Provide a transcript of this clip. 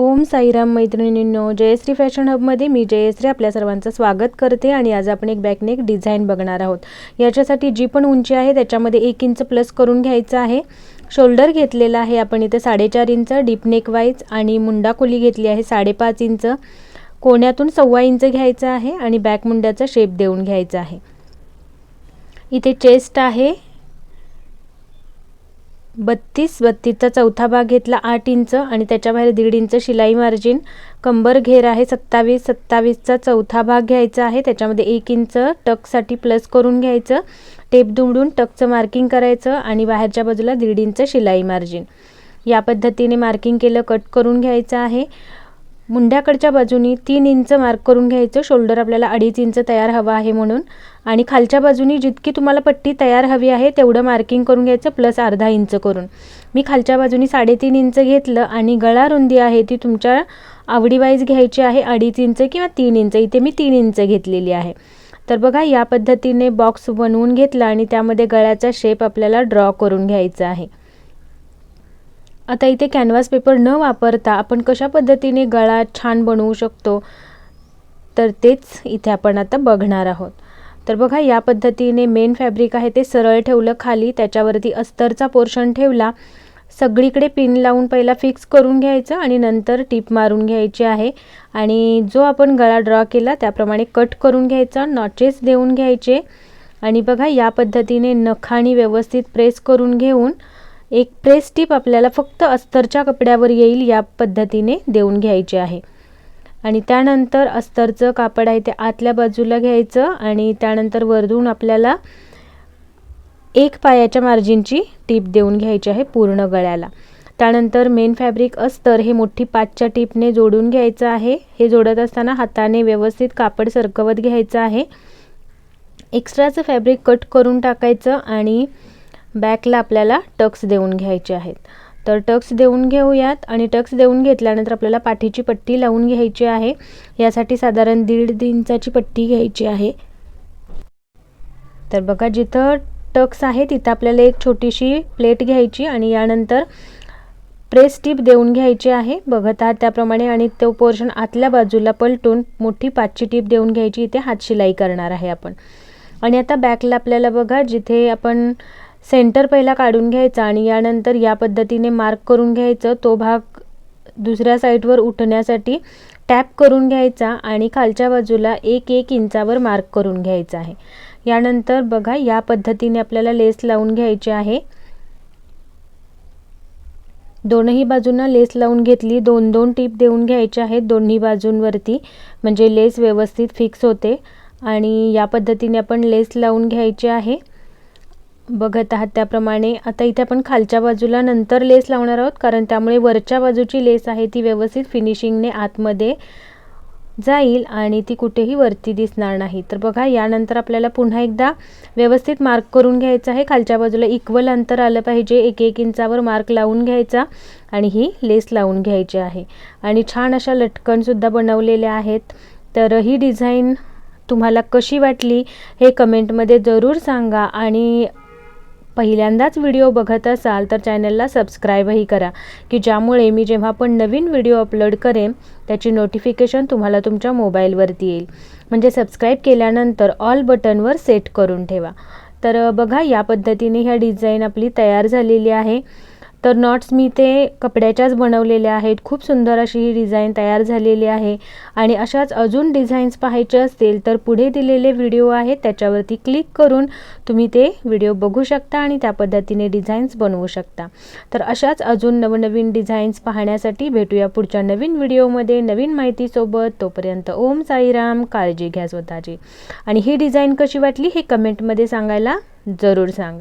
ओम साईराम मैत्रिणींनो जयश्री फॅशन हबमध्ये मी जयश्री आपल्या सर्वांचं स्वागत करते आणि आज आपण एक बॅकनेक डिझाईन बघणार आहोत. याच्यासाठी जी पण उंची आहे त्याच्यामध्ये एक इंच प्लस करून घ्यायचं आहे. शोल्डर घेतलेला आहे आपण इथं साडेचार इंच डीपनेक वाईज आणि मुंडा खोली घेतली आहे साडेपाच इंच कोण्यातून सव्वा इंच घ्यायचं आहे आणि बॅक मुंड्याचा शेप देऊन घ्यायचा आहे. इथे चेस्ट आहे बत्तीस बत्तीसचा चौथा भाग घेतला आठ इंच आणि त्याच्याबाहेर दीड इंच शिलाई मार्जिन कंबर घेर आहे सत्तावीस सत्तावीसचा चौथा भाग घ्यायचा आहे त्याच्यामध्ये एक इंच टकसाठी प्लस करून घ्यायचं टेप दुमडून टकचं मार्किंग करायचं आणि बाहेरच्या बाजूला दीड इंच शिलाई मार्जिन या पद्धतीने मार्किंग केलं कट करून घ्यायचं आहे. मुंड्याकडच्या बाजूनी तीन इंच मार्क करून घ्यायचं. शोल्डर आपल्याला अडीच इंच तयार हवा आहे म्हणून. आणि खालच्या बाजूनी जितकी तुम्हाला पट्टी तयार हवी आहे तेवढं मार्किंग करून घ्यायचं प्लस अर्धा इंच करून. मी खालच्या बाजूनी साडेतीन इंच घेतलं आणि गळा रुंदी आहे ती तुमच्या आवडीवाईज घ्यायची आहे अडीच इंच किंवा तीन इंच. इथे मी तीन इंच घेतलेली आहे. तर बघा या पद्धतीने बॉक्स बनवून घेतला आणि त्यामध्ये गळ्याचा शेप आपल्याला ड्रॉ करून घ्यायचा आहे. आता इथे कॅनव्हास पेपर न वापरता आपण कशा पद्धतीने गळा छान बनवू शकतो? तर तेच इथे आपण आता बघणार आहोत. तर बघा या पद्धतीने मेन फॅब्रिक आहे ते सरळ ठेवलं खाली त्याच्यावरती अस्तरचा पोर्शन ठेवला. सगळीकडे पिन लावून पहिला फिक्स करून घ्यायचं आणि नंतर टीप मारून घ्यायची आहे. आणि जो आपण गळा ड्रॉ केला त्याप्रमाणे कट करून घ्यायचा नॉचेस देऊन घ्यायचे. आणि बघा या पद्धतीने नखाणी व्यवस्थित प्रेस करून घेऊन एक प्रेस टीप आपल्याला फक्त अस्तरच्या कपड्यावर येईल या पद्धतीने देऊन घ्यायची आहे. आणि त्यानंतर अस्तरचं कापड आहे ते आतल्या बाजूला घ्यायचं आणि त्यानंतर वरदून आपल्याला एक पायाच्या मार्जिनची टीप देऊन घ्यायची आहे पूर्ण गळ्याला. त्यानंतर मेन फॅब्रिक अस्तर हे मोठी पाचच्या टीपने जोडून घ्यायचं आहे. हे जोडत असताना हाताने व्यवस्थित कापड सरकवत घ्यायचं आहे. एक्स्ट्राचं फॅब्रिक कट करून टाकायचं आणि बॅकला आपल्याला टक्स देऊन घ्यायचे आहेत. तर टक्स देऊन घेऊयात आणि टक्स देऊन घेतल्यानंतर आपल्याला पाठीची पट्टी लावून घ्यायची आहे. यासाठी साधारण दीड इंचाची पट्टी घ्यायची आहे. तर बघा जिथं टक्स आहे तिथं आपल्याला एक छोटीशी प्लेट घ्यायची आणि यानंतर प्रेस टीप देऊन घ्यायची आहे. बघत आहात त्याप्रमाणे आणि तो पोर्शन आतल्या बाजूला पलटून मोठी पाचची टीप देऊन घ्यायची. इथे हात शिलाई करणार आहे आपण. आणि आता बॅकला आपल्याला बघा जिथे आपण सेंटर पहिला काढून घ्यायचा आणि यानंतर या पद्धतीने मार्क करून घ्यायचं. तो भाग दुसऱ्या साईडवर उठण्यासाठी टॅप करून घ्यायचा आणि खालच्या बाजूला एक एक इंचावर मार्क करून घ्यायचा आहे. यानंतर बघा या पद्धतीने आपल्याला लेस लावून घ्यायची आहे. दोनही बाजूंना लेस लावून घेतली. दोन दोन टीप देऊन घ्यायचे आहेत दोन्ही बाजूंवरती. म्हणजे लेस व्यवस्थित फिक्स होते. आणि या पद्धतीने आपण लेस लावून घ्यायची आहे. बघत आहात त्याप्रमाणे. आता इथे आपण खालच्या बाजूला नंतर लेस लावणार आहोत कारण त्यामुळे वरच्या बाजूची लेस आहे ती व्यवस्थित फिनिशिंगने आतमध्ये जाईल आणि ती कुठेही वरती दिसणार नाही. तर बघा यानंतर आपल्याला पुन्हा एकदा व्यवस्थित मार्क करून घ्यायचं आहे. खालच्या बाजूला इक्वल अंतर आलं पाहिजे एक एक इंचावर मार्क लावून घ्यायचा आणि ही लेस लावून घ्यायची आहे. आणि छान अशा लटकनसुद्धा बनवलेल्या आहेत. तर ही डिझाईन तुम्हाला कशी वाटली हे कमेंटमध्ये जरूर सांगा आणि पहिल्यांदाच व्हिडिओ बघत असाल तर चॅनलला सबस्क्राईबही करा. की ज्यामुळे मी जेव्हा पण नवीन व्हिडिओ अपलोड करेन त्याची नोटिफिकेशन तुम्हाला तुमच्या मोबाईलवरती येईल. म्हणजे सबस्क्राईब केल्यानंतर ऑल बटनवर सेट करून ठेवा. तर बघा या पद्धतीने ह्या डिझाईन आपली तयार झालेली आहे. तर नॉट्स मी ते कपड्याच्याच बनवलेल्या आहेत. खूप सुंदर अशी ही डिझाईन तयार झालेली आहे. आणि अशाच अजून डिझाईन्स पाहायचे असतील तर पुढे दिलेले व्हिडिओ आहेत. त्याच्यावरती क्लिक करून तुम्ही ते व्हिडिओ बघू शकता आणि त्या पद्धतीने डिझाईन्स बनवू शकता. तर अशाच अजून नवनवीन डिझाईन्स पाहण्यासाठी भेटूया पुढच्या नवीन व्हिडिओमध्ये. नवीन माहितीसोबत तोपर्यंत ओम साईराम. काळजी घ्या स्वतःची. आणि ही डिझाईन कशी वाटली हे कमेंटमध्ये सांगायला जरूर सांगा.